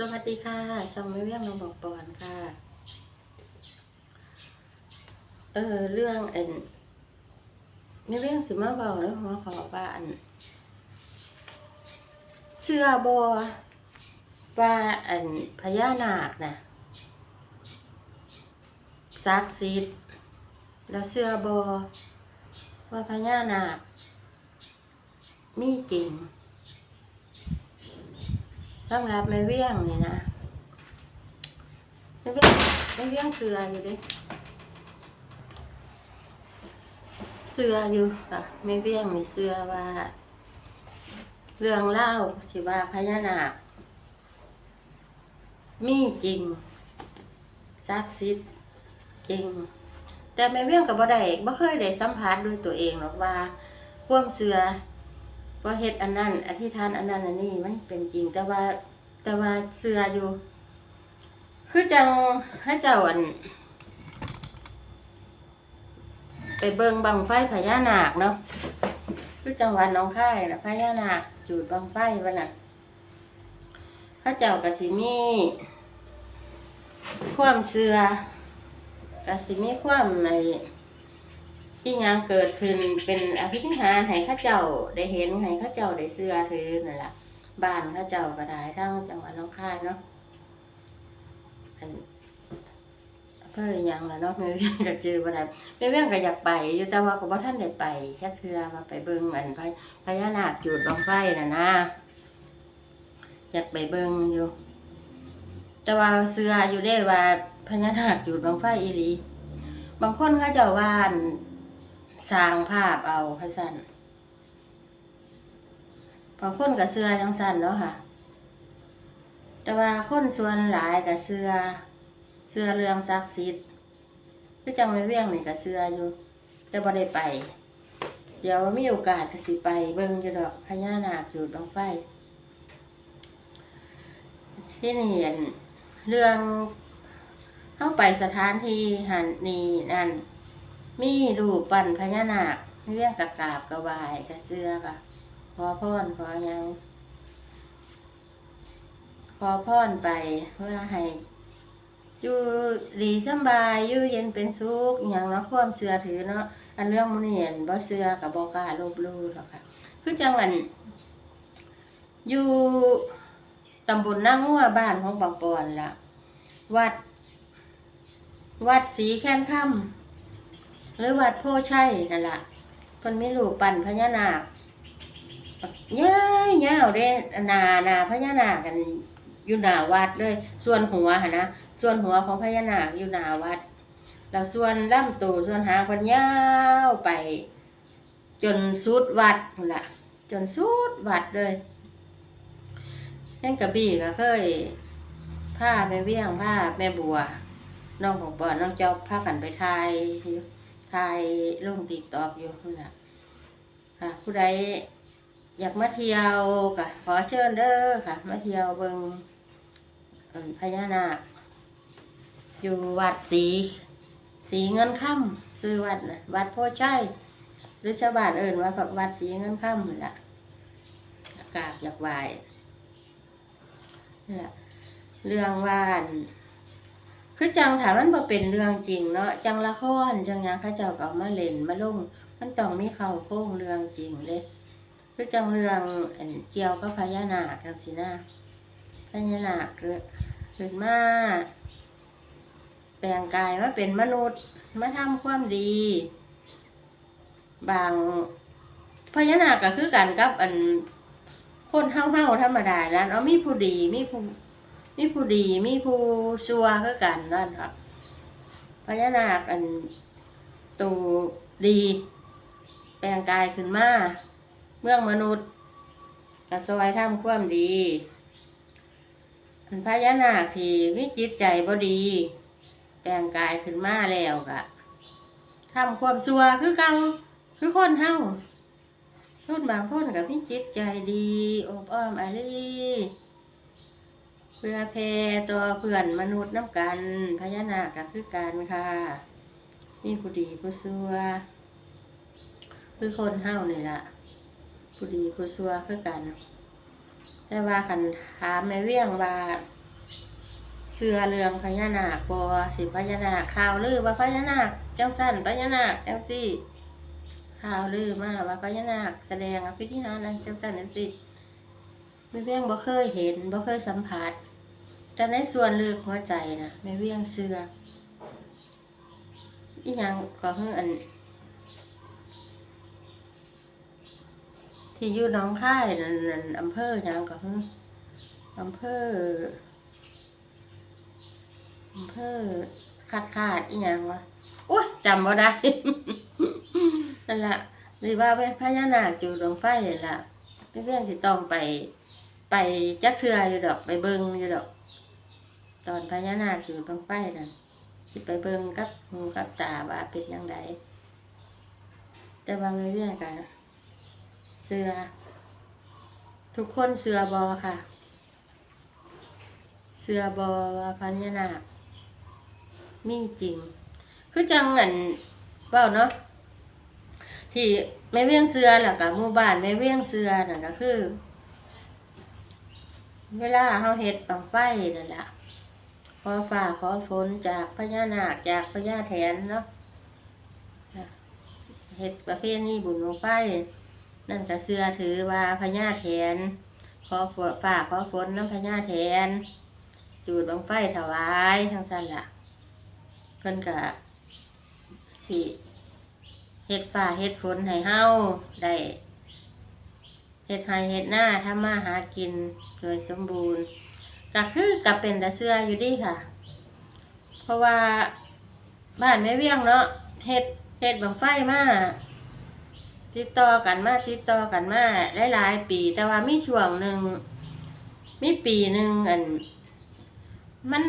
สวัสดีค่ะ ช่องไม่เวียงน้องบอกปอนค่ะ เออเรื่องอันไม่เวียงสิมาเบาแล้วหัวขอว่าอันเสื้อบอว่าอันพญานาคนะซักดิ์สิทธิ์แล้วเสื้อบอว่าพญานาคมีจริง สำหรับแม่เวียงนี่นะแม่เวียงแม่เวียงเสืออยู่ดิเสืออยู่ค่ะแม่เวียงนี่เสือว่า เรื่องเล่าที่ว่าพญานาคมีจริงศักดิ์สิทธิ์จริง แต่แม่เวียงกับบ่ได้บ่เคยได้สัมผัสด้วยตัวเองหรอกว่าความเสือ ว่าเฮ็ดอันนั้น อธิษฐานอันนั้นอันนี้มันเป็นจริง แต่ว่า แต่ว่าเสืออยู่ คือจังให้เจ้าอัน ไปเบิงบังไฟพญานาคเนาะคือจังหวัดหนองคายนะพญานาคจุดบังไฟวันน่ะพระเจ้ากสิมีความเสือกสิมีความใน ที่ยังเกิดขึ้นเป็นอภิธิหารให้ข้าเจ้าได้เห็นให้ข้าเจ้าได้เสื้อถือนั่นแหละบ้านข้าเจ้าก็ได้ทั้งจังหวัดน้องคายเนาะเพื่อยังละเนาะไม่เวียงก็เจอบ่ได้ไม่เวียงก็อยากไป อยู่แต่ว่าก็บ่ท่านได้ไปแค่เทือว่าไปเบิ่งอันพญพญานาคจุดบังไฟน่ะนะอยากไปเบิ่งอยู่ แต่ว่าเสื้ออยู่ได้ว่าพญานาคจุดบังไฟอีหลีบางคนเขาเจ้าว่าน สร้างภาพเอาค่ะสั้นบางคนกับเสื้อยังสั้นเนาะค่ะ แต่ว่าคนส่วนหลายกับเสื้อเสื้อเรื่องศักดิ์สิทธิ์คือจังไม่เวียงนี่กับเสื้ออยู่ แต่บ่ได้ไป เดี๋ยวมีโอกาสก็สิไปเบิ่งอยู่ดอกพญานาคอยู่ตรงไฟที่นี่อันเรื่องเข้าไปสถานที่หันนี่นั่น มีรูปปั้นพญานาคเรียกกะกาบกระบายกระเสื้อค่ะขอพรขอยัง ขอพรไปเพื่อให้อยู่ดีสบายอยู่เย็นเป็นสุขอย่างเนาะความเสือถือเนาะอันเรื่องมันเห็นบ่เสือกับบ่กล้าลบลู่หรอกค่ะ คือจังหวัดอยู่ตำบลนางงัวบ้านของบางปอนละวัด วัดสีแค้นค่ำ หรือวัดโพชัยนั่นละเพิ่นมีรูปปั้นพญานาคย่ายยาวเด้หนาหนาพญานาคกันอยู่หน้าวัดเลย ส่วนหัวหนะส่วนหัวของพญานาคอยู่หน้าวัดแล้วส่วนลำตัวส่วนหางเพิ่นยาวไป จนสุดวัดนั่นละจนสุดวัดเลยแม่งกระบี่ก็เคยผ้าแม่เวียงผ้าแม่บัว น้องของปอนน้องเจ้าพากันไปทายอยู่ ทายลงติ๊กตอกอยู่นั่นแหละค่ะ ผู้ใดอยากมาเที่ยวค่ะขอเชิญเด้อค่ะ มาเที่ยวเบิงอันพญานาคอยู่วัดสีสีเงินค่ำซื้อวัดนะวัดโพชัยหรือชาวบ้านเอิ่นว่าวัดสีเงินค่ำนั่แหละอยากราบอยากไหว้นี่แหละเรื่องว่าน คือจังถามมันบ่เป็นเรื่องจริงเนาะจังละครจังหยังเขาเจ้าก็เอามาเล่นมาลงมันต้องมีเข้าโครงเรื่องจริงเลย คือจังเรื่องอันเกี่ยวกับพญานาคจังสินะพญานาคเกิดขึ้นมาแปลงกายมาเป็นมนุษย์มาทำความดี บางพญานาคก็คือกันกับอันคนเฮาๆธรรมดาแล้วเนาะมีผู้ดีมีผู้ มีผู้ดีมีผู้ชั่วคือกันนั่นครับพญานาคอันตูดี แปลงกายขึ้นมาเมืองมนุษย์กระซอยทำความดีอันพญานาคที่มีจิตใจบ่ดี แปลงกายขึ้นมาแล้วกะทำความชั่วคือเก่าคือคนเฮาคนบางคนกับมีจิตใจดีอบอ้อมอารี เพื่อแพร่ตัวเพื่อนมนุษย์น้ำกันพญานาคก็คือกันค่ะมีผู้ดีผู้ซัวคือคนเฮานี่ล่ะผู้ดีผู้ซัวคือกัน แต่ว่าคันถามในเรื่องว่าเชื่อเรืองพญานาคบ่สิพญานาคข่าวลือว่าพญานาคจังซั่นพญานาคจังซี่ข่าวลือมาว่าพญานาคแสดงอภิธิหารนั้นจังซั่นจังซี่แม่เวียงบ่เคยเห็นบ่เคยสัมผัส แต่ในส่วนลึกหัวใจนะแม่เวียงเชื่ออีหยังก็คืออัน ที่อยู่น้องค่ายนั่นอำเภอหยังก็คืออำเภออำเภอขาดขาดอีหยังวะโอ้ยจำบ่ได้นั่นละหรือว่าเป็นพญานาคอยู่ดวงไฟนี่ล่ะเป็นเรื่องที่ต้องไป ไปจักเทืออยู่ดอกไปเบิงอยู่ดอก ตอนพญานาคอยู่ดวงไฟนั่นสิไปเบิงกับหูกับตาว่าเป็นยังไงแต่ว่าไม่เรื่องกันเสือ ทุกคนเสือบอค่ะ เสือบอว่าพญานาคมีจริง คือจังเหมือนเปล่าเนาะที่ไม่เวียงเสือหล่ะกับหมู่บ้านไม่เวียงเสือนั่นก็คือ เวลาเฮาเฮ็ดบังไฟนั่นแหละ อฝ่าขอฝนจากพญานาคจากพญาแถนเนาะเฮ็ดประเภทนี้บุญบังไฟนั่นก็เสื้อถือว่าพญาแทนขอฝนฝ่าขอฝนน้ำพญาแทนจูดบังไฟถวายทั้งสั้นละเพิ่นก็สิเฮ็ดฝ่าเฮ็ดฝนให้เฮาได้เฮ็ดให้เฮ็ดหน้าทำมาหากินโดยสมบูรณ์ ก็คือกับเป็นแต่เสื้ออยู่ดีค่ะ เพราะว่าบ้านแม่เวียงเนาะเฮ็ดเฮ็ดบังไฟมาติดต่อกันมาติดต่อกันมาหลายๆปี แต่ว่ามีช่วงหนึ่งมีปีหนึ่งอัน มัน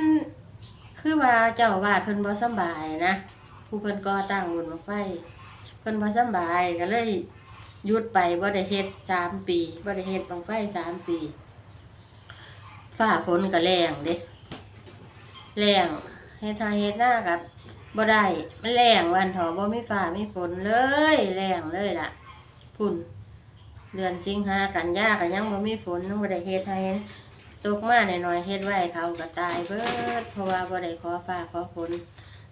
คือว่าเจ้าอาวาดเพิ่นบ่สบายนะผู้เพิ่นก่อตั้งบุญบั้งไฟเพิ่นบ่สบายก็เลยหยุดไปบ่ได้เฮ็ดสามปีบ่ได้เฮ็ดบังไฟสามปี ฟ้าฝนก็แรงเด้แรงเฮ็ดทาเฮ็ดหน้ากับบ่ได้มันแรงวันถอบ่มีฟ้ามีฝนเลยแรงเลยล่ะพุ่นเดือนสิงหากันยาก็ยังบ่มีฝนบ่ได้เฮ็ดให้ตกมาหน่อยๆเฮ็ดไว้เขาก็ตายเบิดเพราะว่าบ่ได้ขอฟ้าขอฝน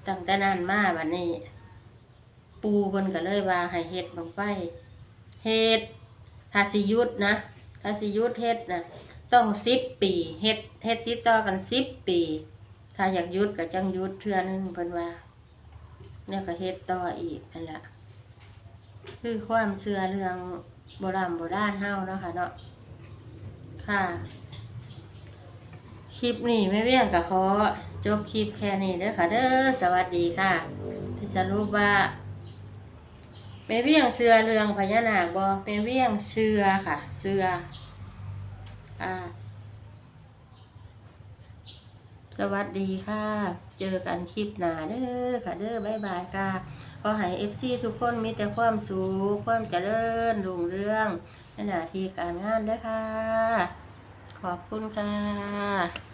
ตั้งแต่นั้นมาบัดนี้ ปูเพิ่นก็เลยว่าให้เฮ็ดบังไฟเฮ็ดถ้าสิยุดนะถ้าสิยุดเฮ็ดนะ ต้อง10ปีเฮ็ดเฮ็ดติดต่อกัน10ปี ถ้าอยากยุดก็จังยุดเทื่อนึงเพิ่นว่าเนี่ยก็เฮ็ดต่ออีกนั่นแหละคือความเชื่อเรื่องโบราณโบราณเฮาเนาะค่ะเนาะค่ะ คลิปนี้ไม่เวียงก็ขอจบคลิปแค่นี้เด้อค่ะเด้อสวัสดีค่ะ ที่สรุปว่าแม่เวียงเชื่อเรื่องพญานาคบ่แม่เวียงเชื่อค่ะเชื่อ อ่า สวัสดีค่ะ เจอกันคลิปหน้าเด้อค่ะเด้อบายบายค่ะขอให้เอฟซีทุกคนมีแต่ความสุขความเจริญรุ่งเรืองในหน้าที่การงานด้วยค่ะ ขอบคุณค่ะ